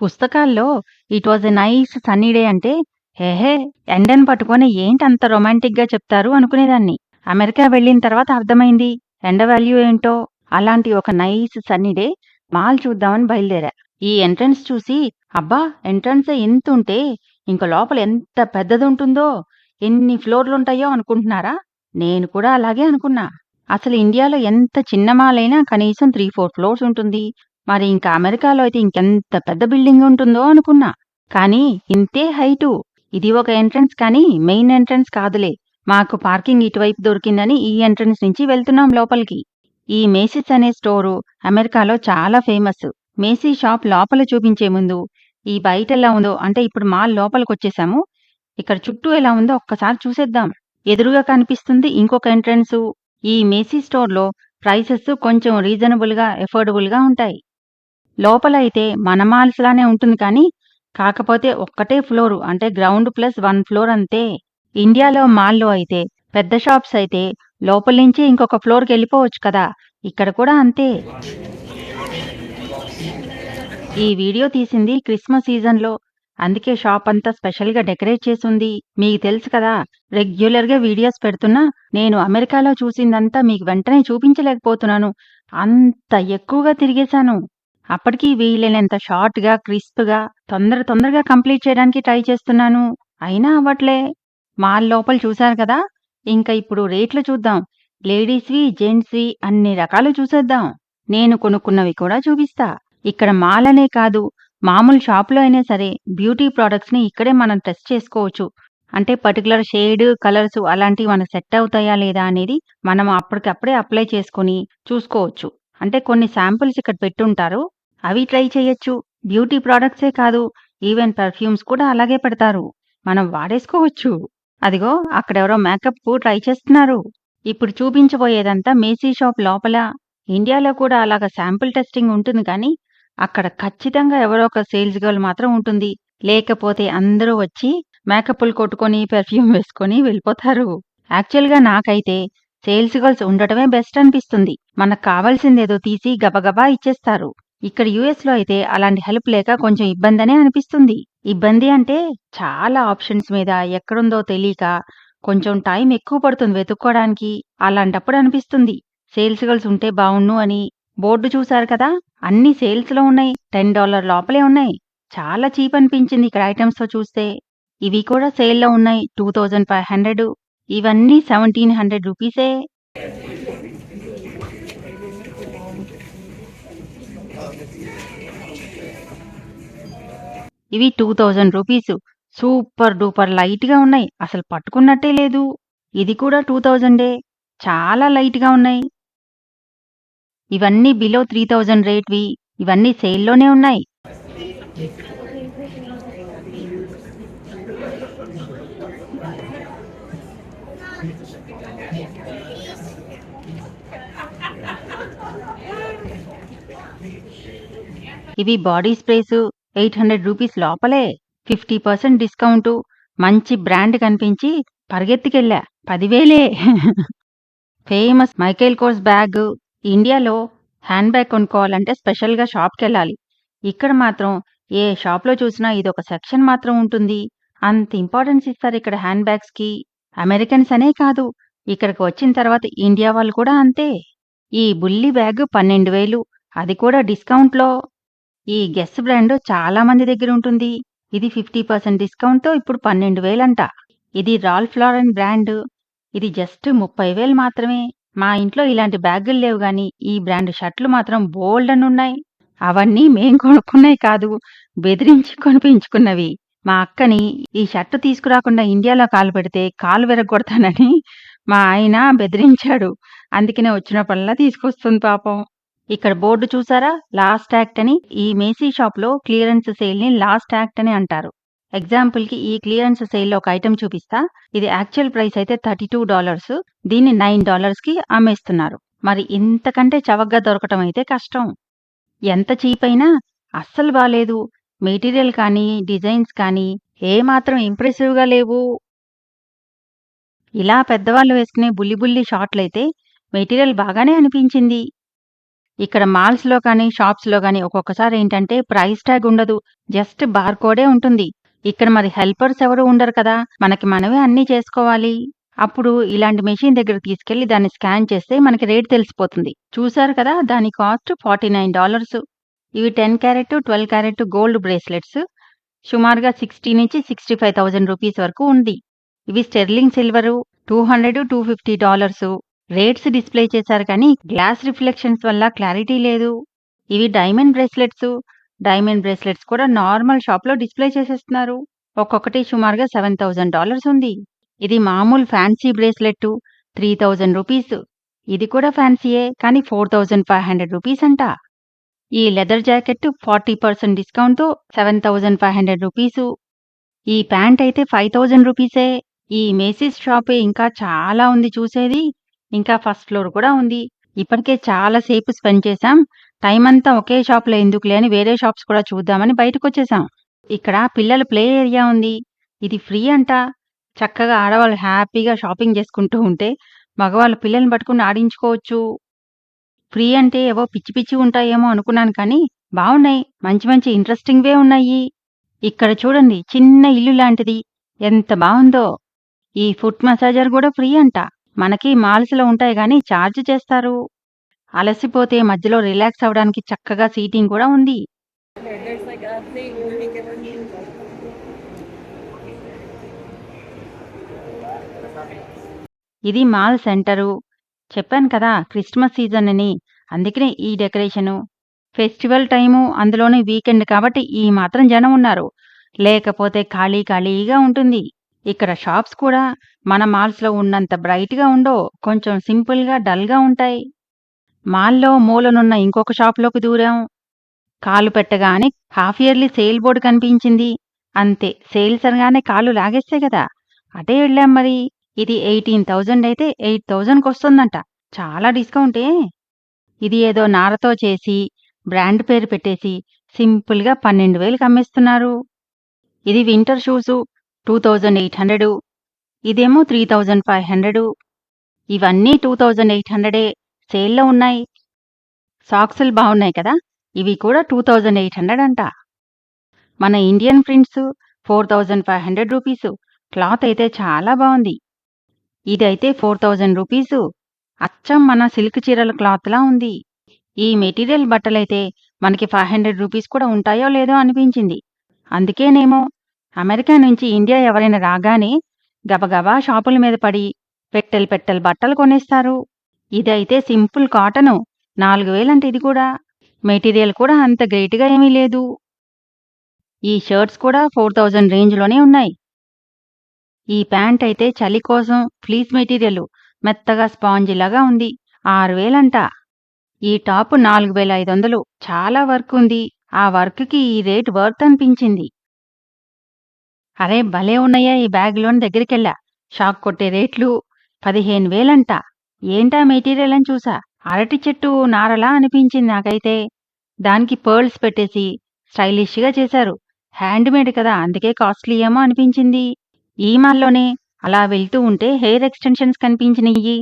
పుస్తకాల్లో it was a nice sunny day అంటే హేహే ఎండను పట్టుకొని ఏంటి అంత రొమాంటిక్గా చెప్తారు అనుకునేదాన్ని. అమెరికా వెళ్ళిన తర్వాత అర్థమైంది ఎండ వాల్యూ ఏంటో? అలాంటి ఒక నైస్ సన్నీ డే మాల్ చూద్దామని బయలుదేరా. ఈ ఎంట్రన్స్ చూసి అబ్బా ఎంట్రన్స్ ఎంత ఉంటే ఇంక లోపల ఎంత పెద్దది ఉంటుందో? ఎన్ని ఫ్లోర్లు ఉంటాయో అనుకుంటున్నారా? నేను కూడా అలాగే అనుకున్నా. అసలు ఇండియాలో ఎంత చిన్న మాలైనా కనీసం త్రీ ఫోర్ ఫ్లోర్స్ ఉంటుంది. మరి ఇంకా అమెరికాలో అయితే ఇంకెంత పెద్ద బిల్డింగ్ ఉంటుందో అనుకున్నా. కానీ ఇంతే హైటు. ఇది ఒక ఎంట్రన్స్ కానీ మెయిన్ ఎంట్రన్స్ కాదులే. మాకు పార్కింగ్ ఇటువైపు దొరికిందని ఈ ఎంట్రన్స్ నుంచి వెళ్తున్నాం లోపలికి. ఈ మేసిస్ అనే స్టోరు అమెరికాలో చాలా ఫేమస్. మేసీ షాప్ లోపల చూపించే ముందు. ఈ బయట ఎలా ఉందో అంటే ఇప్పుడు మాల్ లోపలికి వచ్చేసాము ఇక్కడ చుట్టూ ఎలా ఉందో ఒక్కసారి చూసేద్దాం. ఎదురుగా కనిపిస్తుంది ఇంకొక ఎంట్రన్స్. ఈ మేసీ స్టోర్లో ప్రైసెస్ కొంచెం రీజనబుల్గా గా ఉంటాయి. లోపల అయితే మన మాల్స్ లానే ఉంటుంది కానీ కాకపోతే ఒక్కటే ఫ్లోర్ అంటే గ్రౌండ్ ప్లస్ వన్ ఫ్లోర్ అంతే. ఇండియాలో మాల్లో అయితే పెద్ద షాప్స్ అయితే లోపల నుంచి ఇంకొక ఫ్లోర్కి వెళ్ళిపోవచ్చు కదా. ఇక్కడ కూడా అంతే. ఈ వీడియో తీసింది క్రిస్మస్ సీజన్లో. అందుకే షాప్ అంతా స్పెషల్గా డెకరేట్ చేసింది. మీకు తెలుసు కదా రెగ్యులర్గా వీడియోస్ పెడుతున్నా నేను అమెరికాలో చూసిందంతా మీకు వెంటనే చూపించలేకపోతున్నాను. అంత ఎక్కువగా తిరిగేశాను. అప్పటికి వీలైనంత షార్ట్గా క్రిస్ప్గా తొందర తొందరగా కంప్లీట్ చేయడానికి ట్రై చేస్తున్నాను. అయినా అవ్వట్లే. మాల్ లోపల చూశారు కదా? ఇంకా ఇప్పుడు రేట్లు చూద్దాం. లేడీస్వి జెంట్స్వి అన్ని రకాలు చూసేద్దాం. నేను కొనుక్కున్నవి కూడా చూపిస్తా. ఇక్కడ మాల్ అనే కాదు. మామూలు షాప్లో అయినా సరే బ్యూటీ ప్రోడక్ట్స్ని ఇక్కడే మనం టెస్ట్ చేసుకోవచ్చు. అంటే పర్టికులర్ షేడ్ కలర్స్ అలాంటివి మనకు సెట్ అవుతాయా లేదా అనేది మనం అప్పటికప్పుడే అప్లై చేసుకొని చూసుకోవచ్చు. అంటే కొన్ని శాంపుల్స్ ఇక్కడ పెట్టుంటారు. అవి ట్రై చేయొచ్చు. బ్యూటీ ప్రోడక్ట్సే కాదు. ఈవెన్ పర్ఫ్యూమ్స్ కూడా అలాగే పెడతారు. మనం వాడేసుకోవచ్చు. అదిగో అక్కడెవరో మేకప్ ట్రై చేస్తున్నారు. ఇప్పుడు చూపించబోయేదంతా మేసీ షాప్ లోపల. ఇండియాలో కూడా అలాగ శాంపుల్ టెస్టింగ్ ఉంటుంది కానీ అక్కడ ఖచ్చితంగా ఎవరో ఒక సేల్స్ గర్ల్ మాత్రం ఉంటుంది. లేకపోతే అందరూ వచ్చి మేకప్లు కొట్టుకొని పెర్ఫ్యూమ్ వేసుకొని వెళ్ళిపోతారు. యాక్చువల్గా నాకైతే సేల్స్ గర్ల్స్ ఉండటమే బెస్ట్ అనిపిస్తుంది. మనకు కావాల్సిందేదో తీసి గబగబా ఇచ్చేస్తారు. ఇక్కడ యుఎస్లో అయితే అలాంటి హెల్ప్ లేక కొంచెం ఇబ్బందనే అనిపిస్తుంది. ఇబ్బంది అంటే చాలా ఆప్షన్స్ మీద ఎక్కడుందో తెలియక కొంచెం టైం ఎక్కువ పడుతుంది వెతుక్కోవడానికి అలాంటప్పుడు అనిపిస్తుంది. సేల్స్ గర్ల్స్ ఉంటే బావుండు అని బోర్డు చూశారు కదా? అన్ని సేల్స్లో ఉన్నాయి. టెన్ డాలర్ లోపలే ఉన్నాయి. చాలా చీప్ అనిపించింది ఇక్కడ ఐటమ్స్తో చూస్తే. ఇవి కూడా సేల్లో ఉన్నాయి. Two thousand five hundred. ఇవన్నీ సెవెంటీన్ హండ్రెడ్ రూపీసే ఇవి two thousand rupees super duper లైట్గా ఉన్నాయి. అసలు పట్టుకున్నట్టే లేదు. ఇది కూడా టూ థౌజండే చాలా లైట్గా ఉన్నాయి. ఇవన్నీ బిలో త్రీ థౌజండ్ రేట్వి ఇవన్నీ సేల్లోనే ఉన్నాయి. ఇవి body sprays eight hundred rupees లోపలే. Fifty percent discount. మంచి బ్రాండ్ కనిపించి పరిగెత్తికెళ్ళా. పదివేలే. Famous Michael Kors bag. ఇండియాలో హ్యాండ్ బ్యాగ్ కొనుక్కోవాలంటే స్పెషల్గా షాప్కి వెళ్ళాలి ఇక్కడ మాత్రం ఏ షాప్లో చూసినా ఇది ఒక సెక్షన్ మాత్రం ఉంటుంది. అంత ఇంపార్టెన్స్ ఇస్తారు ఇక్కడ హ్యాండ్ బ్యాగ్స్కి. అమెరికన్స్ అనే కాదు. ఇక్కడికి వచ్చిన తర్వాత ఇండియా వాళ్ళు కూడా అంతే. ఈ బుల్లి బ్యాగ్ పన్నెండు వేలు. అది కూడా డిస్కౌంట్లో. ఈ గెస్ బ్రాండ్ చాలా మంది దగ్గర ఉంటుంది. ఇది ఫిఫ్టీ పర్సెంట్ డిస్కౌంట్తో ఇప్పుడు పన్నెండు వేలంట. ఇది రాల్ఫ్ లారెన్ బ్రాండ్. ఇది జస్ట్ ముప్పై వేలు మాత్రమే. మా ఇంట్లో ఇలాంటి బ్యాగులు లేవు గాని ఈ బ్రాండ్ షర్ట్లు మాత్రం బోల్డ్ అని ఉన్నాయి. అవన్నీ మేం కొనుక్కున్నాయి కాదు బెదిరించి కొనిపించుకున్నవి. మా అక్కని ఈ షర్ట్ తీసుకురాకుండా ఇండియాలో కాలు పెడితే కాలు విరగొడతానని మా ఆయన బెదిరించాడు. అందుకనే వచ్చినప్పుడల్లా తీసుకొస్తుంది పాపం. ఇక్కడ బోర్డు చూసారా? లాస్ట్ యాక్ట్ అని. ఈ మేసీ షాప్లో క్లియరెన్స్ సేల్ని లాస్ట్ యాక్ట్ అని అంటారు. ఎగ్జాంపుల్కి ఈ క్లియరెన్స్ సేల్లో ఒక ఐటమ్ చూపిస్తా. ఇది యాక్చువల్ ప్రైస్ అయితే థర్టీ టూ డాలర్స్. దీన్ని నైన్ డాలర్స్కి అమ్మేస్తున్నారు. మరి ఇంతకంటే చవకగా దొరకటం అయితే కష్టం. ఎంత చీప్ అయినా అస్సలు బాలేదు. మెటీరియల్ కానీ డిజైన్స్ కానీ ఏమాత్రం ఇంప్రెసివ్గా లేవు. ఇలా పెద్దవాళ్ళు వేసుకునే బుల్లి బుల్లి షార్ట్లయితే మెటీరియల్ బాగానే అనిపించింది. ఇక్కడ మాల్స్‌లో కానీ, షాప్స్‌లో కానీ ఒక్కొక్కసారి ఏంటంటే ప్రైస్ ట్యాగ్ ఉండదు. జస్ట్ బార్‌కోడే ఉంటుంది. ఇక్కడ మరి హెల్పర్స్ ఎవరు ఉండరు కదా! మనకి మనమే అన్నీ చేసుకోవాలి. అప్పుడు ఇలాంటి మెషిన్ దగ్గర తీసుకెళ్ళి దాన్ని స్కాన్ చేస్తే మనకి రేట్ తెలిసిపోతుంది. చూసారు కదా! దాని కాస్ట్ $49 ఇవి 10 క్యారెట్, 12 క్యారెట్ గోల్డ్ బ్రేస్లెట్స్. సుమారుగా 60-65,000 రూపీస్ వరకు ఉంది. ఇవి స్టెర్లింగ్ సిల్వరు $200, $250 రేట్స్ డిస్‌ప్లే చేశారు కానీ గ్లాస్ రిఫ్లెక్షన్స్ వల్ల క్లారిటీ లేదు. ఇవి డైమండ్ బ్రేస్లెట్స్. డైమండ్ బ్రేస్లెట్స్ కూడా నార్మల్ షాప్‌లో డిస్‌ప్లే చేసేస్తున్నారు. ఒక్కొక్కటి సుమారుగా $7,000 ఉంది. ఇది మామూలు fancy bracelet three thousand rupees. ఇది కూడా ఫ్యాన్సీయే కానీ $4,500 రూపీస్ అంట. ఈ లెదర్ జాకెట్ 40% డిస్కౌంట్‌తో $7,500 రూపీసు. ఈ ప్యాంట్ అయితే $5,000 రూపీసే. ఈ మేసిస్ షాపే ఇంకా చాలా ఉంది చూసేది. ఇంకా ఫస్ట్ ఫ్లోర్ కూడా ఉంది. ఇప్పటికే చాలా సేపు స్పెండ్ చేశాం. అంతా ఒకే షాప్‌లో ఎందుకులే అని వేరే షాప్స్ కూడా చూద్దామని బయటకొచ్చేసాం. ఇక్కడ పిల్లల ప్లే ఏరియా ఉంది. ఇది ఫ్రీ అంట. చక్కగా ఆడవాళ్ళు హ్యాపీగా షాపింగ్ చేసుకుంటూ ఉంటే, మగవాళ్ళు పిల్లల్ని పట్టుకుని ఆడించుకోవచ్చు. ఫ్రీ అంటే ఏవో పిచ్చి పిచ్చి ఉంటాయేమో అనుకున్నాను కానీ బాగున్నాయి మంచి మంచి ఇంట్రెస్టింగ్‌వే ఉన్నాయి. ఇక్కడ చూడండి చిన్న ఇల్లు లాంటిది. ఎంత బాగుందో ఈ ఫుట్ మసాజర్ కూడా ఫ్రీ అంట. మనకి మాల్స్‌లో ఉంటాయి కానీ చార్జ్ చేస్తారు. అలసిపోతే మధ్యలో రిలాక్స్ అవ్వడానికి చక్కగా సీటింగ్ కూడా ఉంది. ఇది మాల్ సెంటరు. చెప్పాను కదా! క్రిస్మస్ సీజన్ అని. అందుకనే ఈ డెకరేషను. ఫెస్టివల్ టైము అందులోని వీకెండ్ కాబట్టి ఈ మాత్రం జనం ఉన్నారు. లేకపోతే ఖాళీ ఖాళీగా ఉంటుంది. ఇక్కడ షాప్స్ కూడా మన మాల్స్‌లో ఉన్నంత బ్రైట్‌గా ఉండవు. కొంచెం సింపుల్‌గా, డల్‌గా ఉంటాయి. మాల్‌లో మూలనున్న ఇంకొక షాప్‌లోకి దూరాం. కాలు పెట్టగానే హాఫ్ ఇయర్లీ సేల్ బోర్డు కనిపించింది. అంతే సేల్స్ అనగానే కాళ్ళు లాగేస్తే కదా అటే వెళ్ళాం మరి. ఇది 18,000 అయితే ఎయిట్ థౌజండ్కి వస్తుందంట చాలా డిస్కౌంటే. ఇది ఏదో నారతో చేసి, బ్రాండ్ పేరు పెట్టేసి సింపుల్‌గా 12,000కి అమ్మేస్తున్నారు. ఇది winter shoes two thousand eight hundred ఇదేమో త్రీ థౌజండ్ ఫైవ్ హండ్రెడు ఇవన్నీ టూ థౌజండ్ ఎయిట్ హండ్రెడే సేల్లో ఉన్నాయి. సాక్సులు బాగున్నాయి కదా ఇవి కూడా టూ థౌజండ్ ఎయిట్ హండ్రెడ్ అంట. మన Indian prints four thousand five hundred rupees cloth అయితే చాలా బాగుంది. ఇదైతే ఫోర్ థౌజండ్ రూపీసు అచ్చం మన సిల్క్ చీరల క్లాత్లా ఉంది. ఈ మెటీరియల్ బట్టలైతే మనకి ఫైవ్ హండ్రెడ్ రూపీస్ కూడా ఉంటాయో లేదో అనిపించింది. అందుకేనేమో అమెరికా నుంచి ఇండియా ఎవరైనా రాగానే గబగబా షాపుల మీద పడి పెట్టెలు పెట్టెలు బట్టలు కొనేస్తారు. ఇదైతే సింపుల్ కాటను. నాలుగు వేలంటే ఇది కూడా. మెటీరియల్ కూడా అంత గ్రేట్‌గా ఏమీ లేదు. ఈ షర్ట్స్ కూడా 4,000 రేంజ్‌లోనే ఉన్నాయి. ఈ ప్యాంట్ అయితే చలి కోసం ఫ్లీజ్ మెటీరియల్ మెత్తగా స్పాంజిలాగా ఉంది. ఆరు వేలంట ఈ టాప్ 4,500 చాలా వర్క్ ఉంది. ఆ వర్క్‌కి ఈ రేట్ వర్త్ అనిపించింది. అరే భలే ఉన్నాయా ఈ బ్యాగ్‌లోని దగ్గరికెళ్ళా. షాక్ కొట్టే రేట్లు పదిహేను వేలంట ఏంటా మెటీరియల్ అని చూసా. అరటి చెట్టు నారలా అనిపించింది నాకైతే. దానికి పర్ల్స్ పెట్టేసి స్టైలిష్‌గా చేశారు. హ్యాండ్‌మేడ్ కదా! అందుకే కాస్ట్‌లీ ఏమో అనిపించింది. ఈ మాల్‌లోనే అలా వెళ్తూ ఉంటే హెయిర్ ఎక్స్‌టెన్షన్స్ కనిపించినయ్యి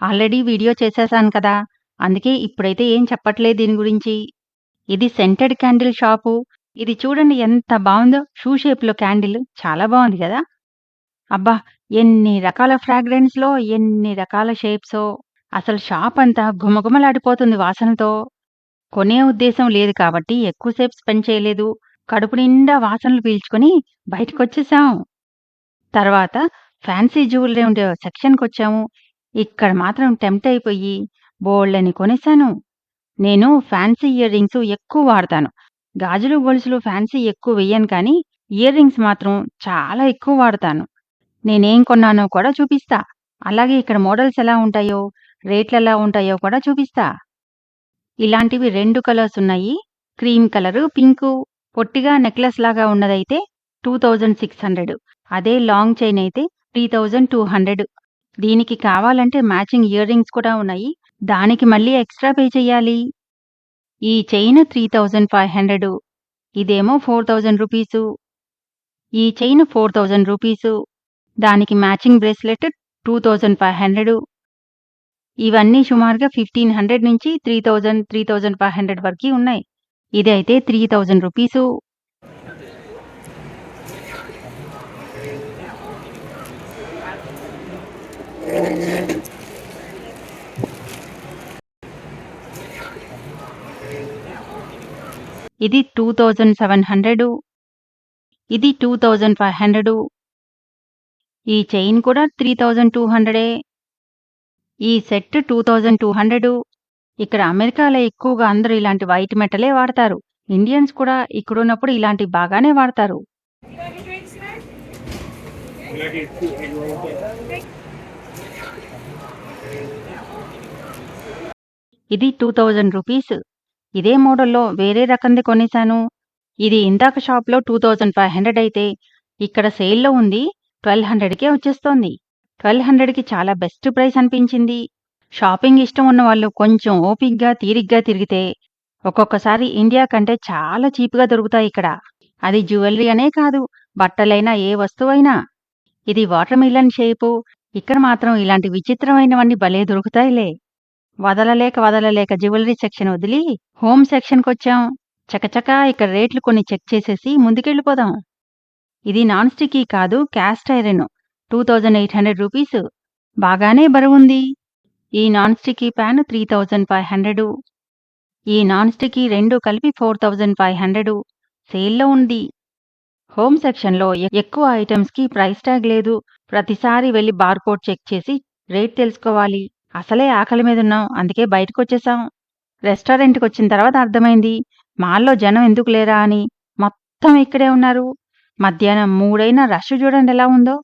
ఆల్రెడీ వీడియో చేసేసాను కదా! అందుకే ఇప్పుడైతే ఏం చెప్పట్లేదు దీని గురించి. ఇది సెంటెడ్ క్యాండిల్ షాపు. ఇది చూడండి ఎంత బాగుందో షూ షేప్‌లో క్యాండిల్ చాలా బాగుంది కదా అబ్బా! ఎన్ని రకాల ఫ్రాగ్రెన్స్‌లో ఎన్ని రకాల షేప్సో. అసలు షాప్ అంతా గుమగుమలాడిపోతుంది వాసనతో. కొనే ఉద్దేశం లేదు కాబట్టి ఎక్కువసేపు స్పెండ్ చేయలేదు. కడుపు నిండా వాసనలు పీల్చుకొని బయటకొచ్చేసాం. తర్వాత ఫ్యాన్సీ జ్యువెలరీ ఉండే సెక్షన్‌కొచ్చాము. ఇక్కడ మాత్రం టెంప్ట్ అయిపోయి బోలెడన్ని కొనేసాను. నేను ఫ్యాన్సీ ఇయర్ రింగ్స్ ఎక్కువ వాడతాను. గాజులు, గొలుసులు ఫ్యాన్సీ ఎక్కువ వెయ్యను కానీ ఇయర్ రింగ్స్ మాత్రం చాలా ఎక్కువ వాడతాను. నేనేం కొన్నానో కూడా చూపిస్తా. అలాగే ఇక్కడ మోడల్స్ ఎలా ఉంటాయో, రేట్లెలా ఉంటాయో కూడా చూపిస్తా. ఇలాంటివి రెండు కలర్స్ ఉన్నాయి. Cream colour, pink. పొట్టిగా నెక్లెస్ లాగా ఉన్నదైతే 2,600 అదే లాంగ్ చైన్ అయితే 3,200 దీనికి కావాలంటే మ్యాచింగ్ ఇయర్ రింగ్స్ కూడా ఉన్నాయి. దానికి మళ్ళీ ఎక్స్‌ట్రా పే చెయ్యాలి. ఈ chain three thousand five hundred ఇదేమో ఫోర్ థౌజండ్ రూపీసు. ఈ చైన్ ఫోర్ థౌజండ్ రూపీసు. దానికి matching bracelet two thousand five hundred ఇవన్నీ సుమారుగా ఫిఫ్టీన్ హండ్రెడ్ నుంచి three thousand three thousand five hundred వరకు ఉన్నాయి. ఇదైతే త్రీ థౌజండ్ రూపీసు. ఇది టూ థౌజండ్ సెవెన్ హండ్రెడ్ ఇది టూ థౌజండ్ ఫైవ్ హండ్రెడ్ ఈ చైన్ కూడా త్రీ థౌజండ్ టూ హండ్రెడే ఈ set two thousand two hundred ఇక్కడ అమెరికాలో ఎక్కువగా అందరూ ఇలాంటి వైట్ మెటలే వాడతారు. ఇండియన్స్ కూడా ఇక్కడున్నప్పుడు ఇలాంటి బాగానే వాడతారు. ఇది టూ థౌజండ్ రూపీస్ ఇదే మోడల్‌లో వేరే రకంది కొనేశాను. ఇది ఇందాక షాప్‌లో 2500 అయితే ఇక్కడ సేల్‌లో ఉంది 1200కే వచ్చేస్తోంది. 1200కి చాలా బెస్ట్ ప్రైస్ అనిపించింది. షాపింగ్ ఇష్టం ఉన్నవాళ్ళు కొంచెం ఓపిగ్గా, తీరిగ్గా తిరిగితే ఒక్కొక్కసారి ఇండియా కంటే చాలా చీప్‌గా దొరుకుతాయి ఇక్కడ. అది జ్యువెలరీ అనే కాదు బట్టలైనా ఏ వస్తువైనా. ఇది వాటర్ మిలన్ షేపు. ఇక్కడ మాత్రం ఇలాంటి విచిత్రమైనవన్నీ భలే దొరుకుతాయిలే. వదలలేక వదలలేక జ్యువెలరీ సెక్షన్ వదిలి హోమ్ సెక్షన్‌కొచ్చాం. చకచకా ఇక్కడ రేట్లు కొన్ని చెక్ చేసేసి ముందుకెళ్ళిపోదాం. ఇది నాన్ స్టిక్కీ కాదు క్యాస్ట్ ఐరన్. 2800 రూపీస్. బాగానే బరువుంది. ఈ నాన్ స్టిక్కీ పాన్ 3500 ఈ నాన్ స్టిక్కీ రెండు కలిపి 4500 సేల్‌లో ఉంది. హోమ్ సెక్షన్‌లో ఎక్కువ ఐటమ్స్కి ప్రైస్ ట్యాగ్ లేదు. ప్రతిసారి వెళ్ళి బార్‌కోడ్ చెక్ చేసి రేట్ తెలుసుకోవాలి. అసలే ఆకలి మీద ఉన్నాం అందుకే బయటకు వచ్చేసాం రెస్టారెంట్కి వచ్చిన తర్వాత అర్థమైంది. మాల్‌లో జనం ఎందుకు లేరా అని. మొత్తం ఇక్కడే ఉన్నారు. మధ్యాహ్నం మూడైనా రష్ చూడండి ఎలా ఉందో.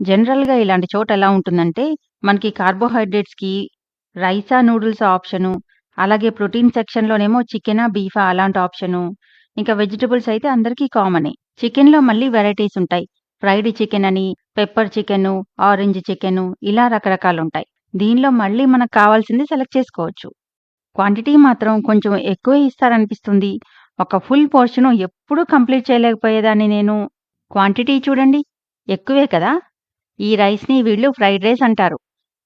జనరల్‌గా ఇలాంటి చోట ఎలా ఉంటుందంటే మనకి కార్బోహైడ్రేట్స్‌కి రైసా, నూడిల్స్ ఆప్షను. అలాగే ప్రోటీన్ సెక్షన్‌లోనేమో చికెనా, బీఫా అలాంటి ఆప్షను. ఇంకా వెజిటబుల్స్ అయితే అందరికీ కామనే. చికెన్‌లో మళ్ళీ వెరైటీస్ ఉంటాయి. ఫ్రైడ్ చికెన్ అని, పెప్పర్ చికెను, ఆరెంజ్ చికెను ఇలా రకరకాలుంటాయి. దీనిలో మళ్ళీ మనకు కావాల్సింది సెలెక్ట్ చేసుకోవచ్చు. క్వాంటిటీ మాత్రం కొంచెం ఎక్కువ ఇస్తారనిపిస్తుంది. ఒక ఫుల్ పోర్షను ఎప్పుడూ కంప్లీట్ చేయలేకపోయేదాన్ని నేను. క్వాంటిటీ చూడండి. ఎక్కువే కదా! ఈ రైస్‌ని వీళ్ళు ఫ్రైడ్ రైస్ అంటారు.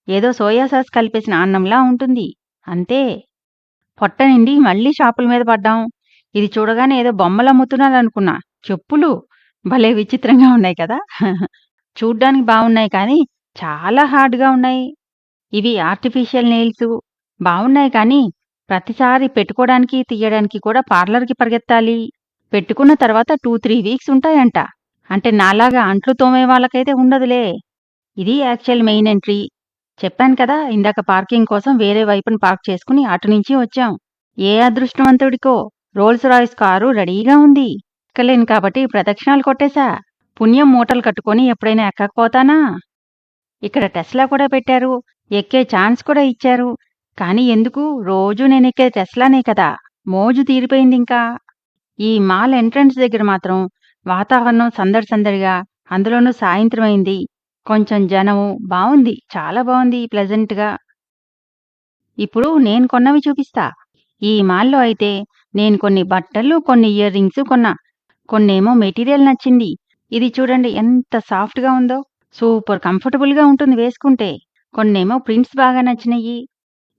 ఏదో సోయా సాస్ కలిపేసిన అన్నంలా ఉంటుంది. అంతే. పొట్ట నిండి మళ్ళీ షాపుల మీద పడ్డాం. ఇది చూడగానే ఏదో బొమ్మలు బొమ్మలమ్ముతున్నారనుకున్నా. చెప్పులు భలే విచిత్రంగా ఉన్నాయి కదా! చూడ్డానికి బాగున్నాయి కానీ చాలా హార్డ్‌గా ఉన్నాయి. ఇవి ఆర్టిఫిషియల్ నెయిల్సు. బావున్నాయి కానీ ప్రతిసారి పెట్టుకోడానికి, తీయడానికి కూడా పార్లర్‌కి పరిగెత్తాలి. పెట్టుకున్న తర్వాత 2, 3 వీక్స్ ఉంటాయంట. అంటే నాలాగా అంట్లు తోమే వాళ్ళకైతే ఉండదులే. ఇది యాక్చువల్ మెయిన్ ఎంట్రీ. చెప్పాను కదా ఇందాక పార్కింగ్ కోసం వేరే వైపున పార్క్ చేసుకుని అటు నుంచి వచ్చాం. ఏ అదృష్టవంతుడికో రోల్స్ రాయ్స్ కారు రెడీగా ఉంది. ఎక్కలేను కాబట్టి ప్రదక్షిణాలు కొట్టేశా. పుణ్యం మూటలు కట్టుకొని ఎప్పుడైనా ఎక్కకపోతానా? ఇక్కడ టెస్లా కూడా పెట్టారు. ఎక్కే ఛాన్స్ కూడా ఇచ్చారు. కానీ ఎందుకు రోజూ ఎక్కే టెస్లానే కదా! మోజు తీరిపోయిందింకా. ఈ మాల్ ఎంట్రన్స్ దగ్గర మాత్రం వాతావరణం సందడి సందడిగా అందులోనూ సాయంత్రం అయింది. కొంచెం జనము బావుంది. చాలా బావుంది ప్లెజెంట్‌గా. ఇప్పుడు నేను కొన్నవి చూపిస్తా. ఈ మాల్‌లో అయితే నేను కొన్ని బట్టలు, కొన్ని ఇయర్ రింగ్స్ కొన్నా. కొన్నేమో మెటీరియల్ నచ్చింది. ఇది చూడండి ఎంత సాఫ్ట్‌గా ఉందో. సూపర్ కంఫర్టబుల్‌గా ఉంటుంది వేసుకుంటే. కొన్నేమో ప్రింట్స్ బాగా నచ్చినాయి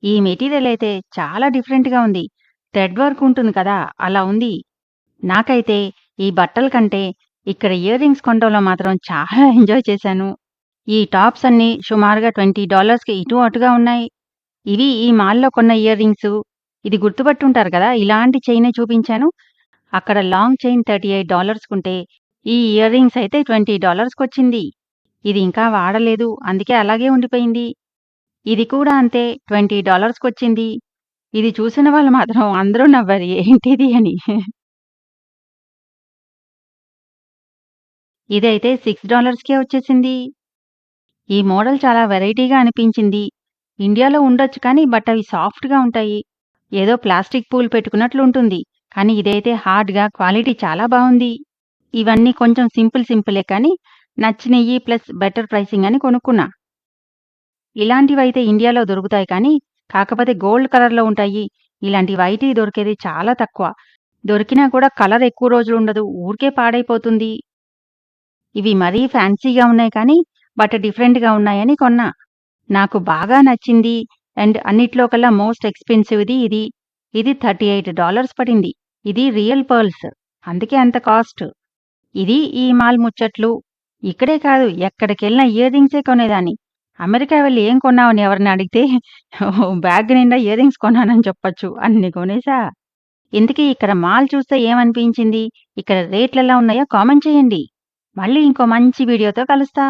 ఈ మెటీరియల్ అయితే చాలా డిఫరెంట్‌గా ఉంది. థ్రెడ్ వర్క్ ఉంటుంది కదా! అలా ఉంది. నాకైతే ఈ బట్టల కంటే ఇక్కడ ఇయర్ రింగ్స్ కొనడంలో మాత్రం చాలా ఎంజాయ్ చేశాను. ఈ టాప్స్ అన్నీ సుమారుగా $20కి ఇటు అటుగా ఉన్నాయి. ఇవి ఈ మాల్‌లో కొన్న ఇయర్ రింగ్స్ ఇది గుర్తుపట్టుంటారు కదా! ఇలాంటి చైనే చూపించాను. అక్కడ లాంగ్ చైన్ $38కుంటే ఈ ఇయర్ రింగ్స్ అయితే $20కొచ్చింది. ఇది ఇంకా వాడలేదు. అందుకే అలాగే ఉండిపోయింది. ఇది కూడా అంతే $20కొచ్చింది. ఇది చూసిన వాళ్ళు మాత్రం అందరూ నవ్వారు ఏంటిది అని. ఇదైతే సిక్స్ డాలర్స్కే వచ్చేసింది. ఈ మోడల్ చాలా వెరైటీగా అనిపించింది. ఇండియాలో ఉండొచ్చు కానీ బట్ అవి సాఫ్ట్‌గా ఉంటాయి. ఏదో ప్లాస్టిక్ పూలు పెట్టుకున్నట్లుంటుంది. కానీ ఇదైతే హార్డ్‌గా క్వాలిటీ చాలా బాగుంది ఇవన్నీ కొంచెం సింపుల్ సింపులే కానీ నచ్చినియి ప్లస్ బెటర్ ప్రైసింగ్ అని కొనుక్కున్నా. ఇలాంటివైతే ఇండియాలో దొరుకుతాయి కానీ కాకపోతే గోల్డ్ కలర్‌లో ఉంటాయి. ఇలాంటి వైటీ దొరికేది చాలా తక్కువ. దొరికినా కూడా కలర్ ఎక్కువ రోజులు ఉండదు ఊరికే పాడైపోతుంది. ఇవి మరీ ఫ్యాన్సీగా ఉన్నాయి కానీ బట్ డిఫరెంట్‌గా ఉన్నాయని కొన్నా. నాకు బాగా నచ్చింది అండ్ అన్నిట్లో కల్లా మోస్ట్ ఎక్స్‌పెన్సివ్‌ది ఇది. ఇది $38 పడింది. ఇది రియల్ పర్ల్స్. అందుకే అంత కాస్ట్. ఇది ఈ మాల్ ముచ్చట్లు. ఇక్కడే కాదు ఎక్కడికెళ్ళినా ఇయర్ రింగ్సే కొనేదాన్ని. అమెరికా వెళ్ళి ఏం కొన్నావని ఎవరిని అడిగితే బ్యాగ్ నిండా ఇయర్ రింగ్స్ కొన్నానని చెప్పొచ్చు. అన్ని కొనేసా. ఇంతకీ ఇక్కడ మాల్ చూస్తే ఏమనిపించింది? ఇక్కడ రేట్లెలా ఉన్నాయో కామెంట్ చేయండి. మళ్ళీ ఇంకో మంచి వీడియోతో కలుస్తా.